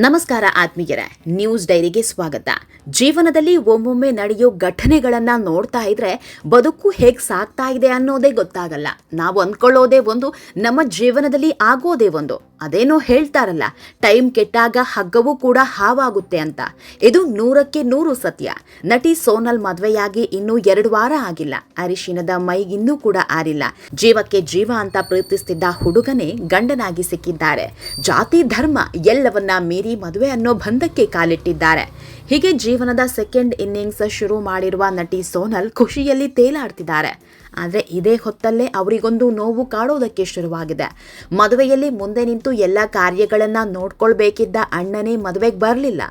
ನಮಸ್ಕಾರ ಆತ್ಮೀಯರೇ, ನ್ಯೂಸ್ ಡೈರಿಗೆ ಸ್ವಾಗತ. ಜೀವನದಲ್ಲಿ ಒಮ್ಮೊಮ್ಮೆ ನಡೆಯೋ ಘಟನೆಗಳನ್ನ ನೋಡ್ತಾ ಇದ್ರೆ ಬದುಕು ಹೇಗ್ ಸಾಗ್ತಾ ಇದೆ ಅನ್ನೋದೇ ಗೊತ್ತಾಗಲ್ಲ. ನಾವು ಅಂದ್ಕೊಳ್ಳೋದೇ ಒಂದು, ನಮ್ಮ ಜೀವನದಲ್ಲಿ ಆಗೋದೇ ಒಂದು. ಅದೇನೋ ಹೇಳ್ತಾರಲ್ಲ, ಟೈಮ್ ಕೆಟ್ಟಾಗ ಹಗ್ಗವೂ ಕೂಡ ಹಾವಾಗುತ್ತೆ ಅಂತ. ಇದು ನೂರಕ್ಕೆ ನೂರು ಸತ್ಯ. ನಟಿ ಸೋನಲ್ ಮದುವೆಯಾಗಿ ಇನ್ನೂ ಎರಡು ವಾರ ಆಗಿಲ್ಲ. ಅರಿಶಿನದ ಮೈಗಿನ್ನೂ ಕೂಡ ಆರಿಲ್ಲ. ಜೀವಕ್ಕೆ ಜೀವ ಅಂತ ಪ್ರೀತಿಸ್ತಿದ್ದ ಹುಡುಗನೇ ಗಂಡನಾಗಿ ಸಿಕ್ಕಿದ್ದಾರೆ. ಜಾತಿ, ಧರ್ಮ ಎಲ್ಲವನ್ನ ಮೀರಿ ಮದುವೆ ಅನ್ನೋ ಬಂಧಕ್ಕೆ ಕಾಲಿಟ್ಟಿದ್ದಾರೆ. ಹೀಗೆ ಜೀವನದ ಸೆಕೆಂಡ್ ಇನ್ನಿಂಗ್ಸ್ ಶುರು ಮಾಡಿರುವ ನಟಿ ಸೋನಲ್ ಖುಷಿಯಲ್ಲಿ ತೇಲಾಡ್ತಿದ್ದಾರೆ. ಆದರೆ ಇದೇ ಹೊತ್ತಲ್ಲೇ ಅವರಿಗೊಂದು ನೋವು ಕಾಡೋದಕ್ಕೆ ಶುರುವಾಗಿದೆ. ಮದುವೆಯಲ್ಲಿ ಮುಂದೆ ನಿಂತು ಎಲ್ಲ ಕಾರ್ಯಗಳನ್ನು ನೋಡ್ಕೊಳ್ಬೇಕಿದ್ದ ಅಣ್ಣನೇ ಮದುವೆಗೆ ಬರಲಿಲ್ಲ.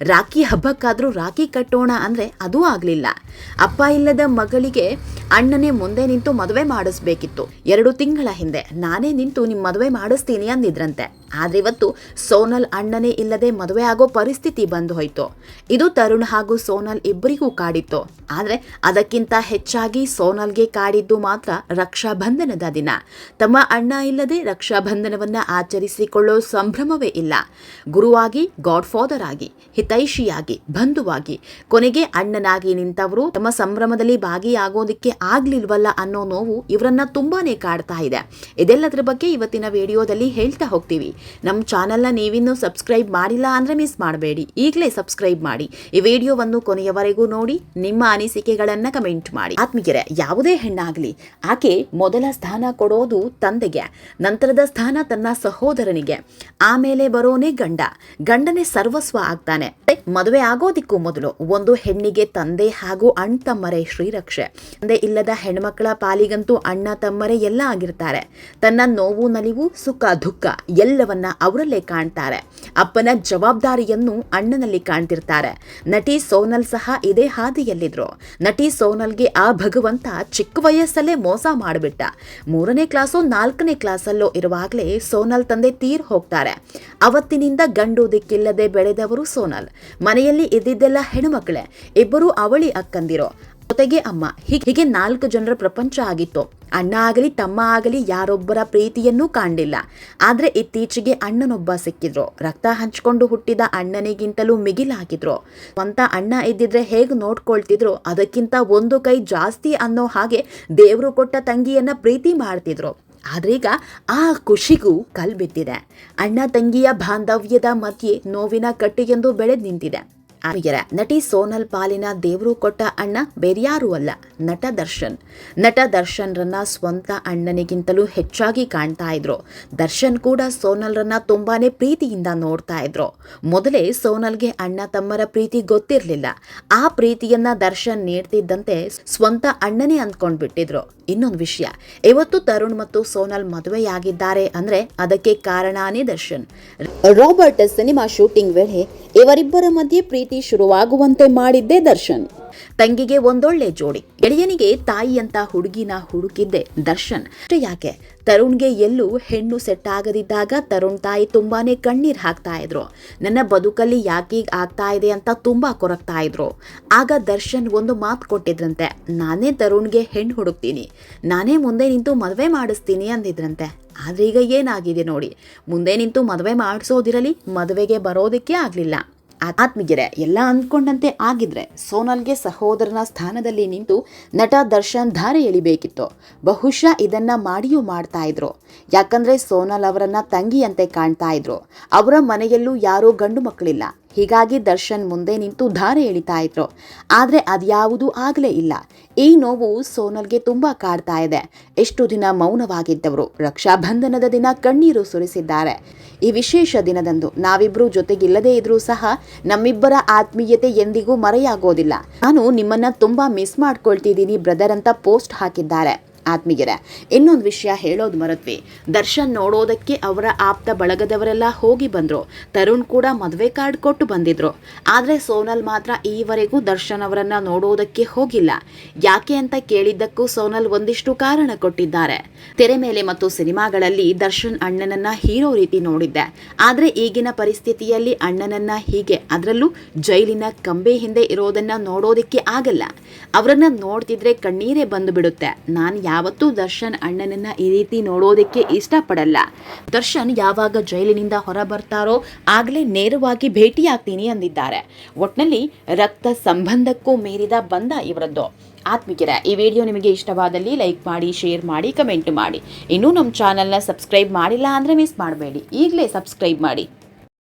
ರಾಖಿ ಹಬ್ಬಕ್ಕಾದರೂ ರಾಖಿ ಕಟ್ಟೋಣ ಅಂದ್ರೆ ಅದೂ ಆಗಲಿಲ್ಲ. ಅಪ್ಪ ಇಲ್ಲದ ಮಗಳಿಗೆ ಅಣ್ಣನೇ ಮುಂದೆ ನಿಂತು ಮದುವೆ ಮಾಡಿಸ್ಬೇಕಿತ್ತು. ಎರಡು ತಿಂಗಳ ಹಿಂದೆ ನಾನೇ ನಿಂತು ನಿಮ್ಮ ಮದುವೆ ಮಾಡಿಸ್ತೀನಿ ಅಂದಿದ್ರಂತೆ. ಆದರೆ ಇವತ್ತು ಸೋನಲ್ ಅಣ್ಣನೇ ಇಲ್ಲದೆ ಮದುವೆ ಆಗೋ ಪರಿಸ್ಥಿತಿ ಬಂದು ಹೋಯ್ತು. ಇದು ತರುಣ್ ಹಾಗೂ ಸೋನಲ್ ಇಬ್ಬರಿಗೂ ಕಾಡಿತ್ತು. ಆದರೆ ಅದಕ್ಕಿಂತ ಹೆಚ್ಚಾಗಿ ಸೋನಲ್ಗೆ ಕಾಡಿದ್ದು ಮಾತ್ರ ರಕ್ಷಾಬಂಧನದ ದಿನ. ತಮ್ಮ ಅಣ್ಣ ಇಲ್ಲದೆ ರಕ್ಷಾಬಂಧನವನ್ನು ಆಚರಿಸಿಕೊಳ್ಳೋ ಸಂಭ್ರಮವೇ ಇಲ್ಲ. ಗುರುವಾಗಿ ಗಾಡ್ ಫಾದರ್ ಆಗಿ ಹಿತೈಷಿಯಾಗಿ ಬಂಧುವಾಗಿ, ಕೊನೆಗೆ ಅಣ್ಣನಾಗಿ ನಿಂತವರು ತಮ್ಮ ಸಂಭ್ರಮದಲ್ಲಿ ಭಾಗಿಯಾಗೋದಕ್ಕೆ ಆಗ್ಲಿಲ್ವಲ್ಲ ಅನ್ನೋ ನೋವು ಇವರನ್ನ ತುಂಬಾನೇ ಕಾಡ್ತಾ ಇದೆ. ಇದೆಲ್ಲದರ ಬಗ್ಗೆ ಇವತ್ತಿನ ವಿಡಿಯೋದಲ್ಲಿ ಹೇಳ್ತಾ ಹೋಗ್ತೀವಿ. ನಮ್ಮ ಚಾನೆಲ್ನ ನೀವಿನ್ನೂ ಸಬ್ಸ್ಕ್ರೈಬ್ ಮಾಡಿಲ್ಲ ಅಂದ್ರೆ ಮಿಸ್ ಮಾಡಬೇಡಿ. ಈಗಲೇ ಸಬ್ಸ್ಕ್ರೈಬ್ ಮಾಡಿ. ಈ ವಿಡಿಯೋವನ್ನು ಕೊನೆಯವರೆಗೂ ನೋಡಿ, ನಿಮ್ಮ ಅನಿಸಿಕೆಗಳನ್ನ ಕಮೆಂಟ್ ಮಾಡಿ. ಆತ್ಮೀಯರೇ, ಯಾವುದೇ ಹೆಣ್ಣಾಗಲಿ, ಆಕೆ ಮೊದಲ ಸ್ಥಾನ ಕೊಡೋದು ತಂದೆಗೆ, ನಂತರದ ಸ್ಥಾನ ತನ್ನ ಸಹೋದರನಿಗೆ, ಆಮೇಲೆ ಬರೋನೇ ಗಂಡ. ಗಂಡನೇ ಸರ್ವಸ್ವ ಆಗ್ತಾನೆ. ಮದುವೆ ಆಗೋದಿಕ್ಕೂ ಮೊದಲು ಒಂದು ಹೆಣ್ಣಿಗೆ ತಂದೆ ಹಾಗೂ ಅಣ್ಣ ತಮ್ಮರೇ ಶ್ರೀರಕ್ಷೆ. ತಂದೆ ಇಲ್ಲದ ಹೆಣ್ಮಕ್ಳ ಪಾಲಿಗಂತೂ ಅಣ್ಣ ತಮ್ಮರೇ ಎಲ್ಲ ಆಗಿರ್ತಾರೆ. ತನ್ನ ನೋವು, ನಲಿವು, ಸುಖ, ದುಃಖ ಎಲ್ಲವನ್ನ ಅವರಲ್ಲೇ ಕಾಣ್ತಾರೆ. ಅಪ್ಪನ ಜವಾಬ್ದಾರಿಯನ್ನು ಅಣ್ಣನಲ್ಲಿ ಕಾಣ್ತಿರ್ತಾರೆ. ನಟಿ ಸೋನಲ್ ಸಹ ಇದೇ ಹಾದಿಯಲ್ಲಿದ್ರು. ನಟಿ ಸೋನಲ್ಗೆ ಆ ಭಗವಂತ ಚಿಕ್ಕ ವಯಸ್ಸಲ್ಲೇ ಮೋಸ ಮಾಡಿಬಿಟ್ಟ. ಮೂರನೇ ಕ್ಲಾಸು ನಾಲ್ಕನೇ ಕ್ಲಾಸಲ್ಲೋ ಇರುವಾಗಲೇ ಸೋನಲ್ ತಂದೆ ತೀರ್ ಹೋಗ್ತಾರೆ. ಅವತ್ತಿನಿಂದ ಗಂಡು ದಿಕ್ಕಿಲ್ಲದೆ ಬೆಳೆದವರು ಸೋನಲ್. ಮನೆಯಲ್ಲಿ ಇದ್ದಿದ್ದೆಲ್ಲ ಹೆಣ್ಮಕ್ಳೆ ಇಬ್ಬರು ಅವಳಿ ಅಕ್ಕಂದಿರೋ. ಜೊತೆಗೆ ಅಮ್ಮ, ಹೀಗೆ ಹೀಗೆ ನಾಲ್ಕು ಜನರ ಪ್ರಪಂಚ ಆಗಿತ್ತು. ಅಣ್ಣ ಆಗಲಿ, ತಮ್ಮ ಆಗಲಿ ಯಾರೊಬ್ಬರ ಪ್ರೀತಿಯನ್ನೂ ಕಾಣಲಿಲ್ಲ. ಆದ್ರೆ ಇತ್ತೀಚೆಗೆ ಅಣ್ಣನೊಬ್ಬ ಸಿಕ್ಕಿದ್ರು. ರಕ್ತ ಹಂಚ್ಕೊಂಡು ಹುಟ್ಟಿದ ಅಣ್ಣನಿಗಿಂತಲೂ ಮಿಗಿಲಾಗಿದ್ರು. ಸ್ವಂತ ಅಣ್ಣ ಇದ್ದಿದ್ರೆ ಹೇಗೆ ನೋಡ್ಕೊಳ್ತಿದ್ರು, ಅದಕ್ಕಿಂತ ಒಂದು ಕೈ ಜಾಸ್ತಿ ಅನ್ನೋ ಹಾಗೆ ದೇವರು ಕೊಟ್ಟ ತಂಗಿಯನ್ನ ಪ್ರೀತಿ ಮಾಡ್ತಿದ್ರು. ಆದ್ರೀಗ ಆ ಖುಷಿಗೂ ಕಲ್ಬಿದ್ದಿದೆ ಅಣ್ಣ ತಂಗಿಯ ಬಾಂಧವ್ಯದ ಮಧ್ಯೆ ನೋವಿನ ಕಟ್ಟಿಗೆಂದು ಬೆಳೆದು ನಿಂತಿದೆ. ಆರ್ಯರ ನಟಿ ಸೋನಲ್ ಪಾಲಿನ ದೇವರು ಕೊಟ್ಟ ಅಣ್ಣ ಬೇರ್ಯಾರು ಅಲ್ಲ, ನಟ ದರ್ಶನ್. ನಟ ದರ್ಶನ್ರನ್ನ ಸ್ವಂತ ಅಣ್ಣನಿಗಿಂತಲೂ ಹೆಚ್ಚಾಗಿ ಕಾಣ್ತಾ ಇದ್ರು. ದರ್ಶನ್ ಕೂಡ ಸೋನಲ್ರನ್ನ ತುಂಬಾನೇ ಪ್ರೀತಿಯಿಂದ ನೋಡ್ತಾ ಇದ್ರು. ಮೊದಲೇ ಸೋನಲ್ಗೆ ಅಣ್ಣ ತಮ್ಮರ ಪ್ರೀತಿ ಗೊತ್ತಿರಲಿಲ್ಲ. ಆ ಪ್ರೀತಿಯನ್ನ ದರ್ಶನ್ ನೀಡ್ತಿದ್ದಂತೆ ಸ್ವಂತ ಅಣ್ಣನೇ ಅಂದ್ಕೊಂಡ್ಬಿಟ್ಟಿದ್ರು. ಇನ್ನೊಂದು ವಿಷಯ ಇವತ್ತು ತರುಣ್ ಮತ್ತು ಸೋನಲ್ ಮದುವೆಯಾಗಿದ್ದಾರೆ ಅಂದ್ರೆ ಅದಕ್ಕೆ ಕಾರಣನೇ ದರ್ಶನ್. ರಾಬರ್ಟ್ ಸಿನಿಮಾ ಶೂಟಿಂಗ್ ವೇಳೆ ಇವರಿಬ್ಬರ ಮಧ್ಯೆ ಪ್ರೀತಿ ಶುರುವಾಗುವಂತೆ ಮಾಡಿದ್ದೆ ದರ್ಶನ್. ತಂಗಿಗೆ ಒಂದೊಳ್ಳೆ ಜೋಡಿ, ಗೆಳೆಯನಿಗೆ ತಾಯಿ ಅಂತ ಹುಡುಗಿನ ಹುಡುಕಿದ್ದೆ ದರ್ಶನ್. ಯಾಕೆ? ತರುಣ್ಗೆ ಎಲ್ಲೂ ಹೆಣ್ಣು ಸೆಟ್ ಆಗದಿದ್ದಾಗ ತರುಣ್ ತಾಯಿ ತುಂಬಾನೇ ಕಣ್ಣೀರ್ ಹಾಕ್ತಾ ಇದ್ರು. ನನ್ನ ಬದುಕಲ್ಲಿ ಯಾಕೀಗ ಆಗ್ತಾ ಇದೆ ಅಂತ ತುಂಬಾ ಕೊರಗ್ತಾ ಇದ್ರು. ಆಗ ದರ್ಶನ್ ಒಂದು ಮಾತು ಕೊಟ್ಟಿದ್ರಂತೆ, ನಾನೇ ತರುಣ್ಗೆ ಹೆಣ್ಣು ಹುಡುಕ್ತೀನಿ, ನಾನೇ ಮುಂದೆ ನಿಂತು ಮದುವೆ ಮಾಡಿಸ್ತೀನಿ ಅಂದಿದ್ರಂತೆ. ಆದ್ರೆ ಈಗ ಏನಾಗಿದೆ ನೋಡಿ, ಮುಂದೆ ನಿಂತು ಮದುವೆ ಮಾಡಿಸೋದಿರಲಿ, ಮದುವೆಗೆ ಬರೋದಕ್ಕೆ ಆಗ್ಲಿಲ್ಲ. ಆತ್ಮೀಯರೇ, ಎಲ್ಲ ಅಂದ್ಕೊಂಡಂತೆ ಆಗಿದ್ರೆ ಸೋನಲ್ಗೆ ಸಹೋದರನ ಸ್ಥಾನದಲ್ಲಿ ನಿಂತು ನಟ ದರ್ಶನ್ ಧಾರೆ ಎಳಿಬೇಕಿತ್ತು. ಬಹುಶಃ ಇದನ್ನ ಮಾಡಿಯೂ ಮಾಡ್ತಾ ಇದ್ರು. ಯಾಕಂದ್ರೆ ಸೋನಲ್ ಅವರನ್ನ ತಂಗಿಯಂತೆ ಕಾಣ್ತಾ ಇದ್ರು. ಅವರ ಮನೆಯಲ್ಲೂ ಯಾರೂ ಗಂಡು ಮಕ್ಕಳಿಲ್ಲ. ಹೀಗಾಗಿ ದರ್ಶನ್ ಮುಂದೆ ನಿಂತು ಧಾರೆ ಎಳಿತಾ ಇದ್ರು. ಆದರೆ ಅದ್ಯಾವುದೂ ಆಗಲೇ ಇಲ್ಲ. ಈ ನೋವು ಸೋನಲ್ಗೆ ತುಂಬ ಕಾಡ್ತಾ ಇದೆ. ಎಷ್ಟು ದಿನ ಮೌನವಾಗಿದ್ದವರು. ರಕ್ಷಾಬಂಧನದ ದಿನ ಕಣ್ಣೀರು ಸುರಿಸಿದ್ದಾರೆ. ಈ ವಿಶೇಷ ದಿನದಂದು ನಾವಿಬ್ಬರು ಜೊತೆಗಿಲ್ಲದೇ ಇದ್ರೂ ಸಹ ನಮ್ಮಿಬ್ಬರ ಆತ್ಮೀಯತೆ ಎಂದಿಗೂ ಮರೆಯಾಗೋದಿಲ್ಲ. ನಾನು ನಿಮ್ಮನ್ನ ತುಂಬಾ ಮಿಸ್ ಮಾಡ್ಕೊಳ್ತಿದ್ದೀನಿ ಬ್ರದರ್ ಅಂತ ಪೋಸ್ಟ್ ಹಾಕಿದ್ದಾರೆ. ಆತ್ಮೀಯರೇ, ಇನ್ನೊಂದು ವಿಷಯ ಹೇಳೋದು ಮರತ್ವಿ. ದರ್ಶನ್ ನೋಡೋದಕ್ಕೆ ಅವರ ಆಪ್ತ ಬಳಗದವರೆಲ್ಲ ಹೋಗಿ ಬಂದ್ರು. ತರುಣ್ ಕೂಡ ಮದುವೆ ಕಾರ್ಡ್ ಕೊಟ್ಟು ಬಂದಿದ್ರು. ಆದ್ರೆ ಸೋನಲ್ ಮಾತ್ರ ಈವರೆಗೂ ದರ್ಶನ್ ಅವರನ್ನ ನೋಡೋದಕ್ಕೆ ಹೋಗಿಲ್ಲ. ಯಾಕೆ ಅಂತ ಕೇಳಿದ್ದಕ್ಕೂ ಸೋನಲ್ ಒಂದಿಷ್ಟು ಕಾರಣ ಕೊಟ್ಟಿದ್ದಾರೆ. ತೆರೆ ಮೇಲೆ ಮತ್ತು ಸಿನಿಮಾಗಳಲ್ಲಿ ದರ್ಶನ್ ಅಣ್ಣನನ್ನ ಹೀರೋ ರೀತಿ ನೋಡಿದ್ದೆ. ಆದ್ರೆ ಈಗಿನ ಪರಿಸ್ಥಿತಿಯಲ್ಲಿ ಅಣ್ಣನನ್ನ ಹೀಗೆ ಅದರಲ್ಲೂ ಜೈಲಿನ ಕಂಬೆ ಹಿಂದೆ ಇರೋದನ್ನ ನೋಡೋದಕ್ಕೆ ಆಗಲ್ಲ. ಅವರನ್ನ ನೋಡ್ತಿದ್ರೆ ಕಣ್ಣೀರೇ ಬಂದು ಬಿಡುತ್ತೆ. ನಾನು ಯಾವತ್ತೂ ದರ್ಶನ್ ಅಣ್ಣನನ್ನ ಈ ರೀತಿ ನೋಡೋದಕ್ಕೆ ಇಷ್ಟಪಡಲ್ಲ. ದರ್ಶನ್ ಯಾವಾಗ ಜೈಲಿನಿಂದ ಹೊರ ಬರ್ತಾರೋ ಆಗಲೇ ನೇರವಾಗಿ ಭೇಟಿಯಾಗ್ತೀನಿ ಅಂದಿದ್ದಾರೆ. ಒಟ್ನಲ್ಲಿ ರಕ್ತ ಸಂಬಂಧಕ್ಕೂ ಮೀರಿದ ಬಂದ ಇವರದ್ದು. ಆತ್ಮಿಕರ ಈ ವಿಡಿಯೋ ನಿಮಗೆ ಇಷ್ಟವಾದಲ್ಲಿ ಲೈಕ್ ಮಾಡಿ, ಶೇರ್ ಮಾಡಿ, ಕಮೆಂಟ್ ಮಾಡಿ. ಇನ್ನೂ ನಮ್ಮ ಚಾನಲ್ನ ಸಬ್ಸ್ಕ್ರೈಬ್ ಮಾಡಿಲ್ಲ ಅಂದರೆ ಮಿಸ್ ಮಾಡಬೇಡಿ. ಈಗಲೇ ಸಬ್ಸ್ಕ್ರೈಬ್ ಮಾಡಿ.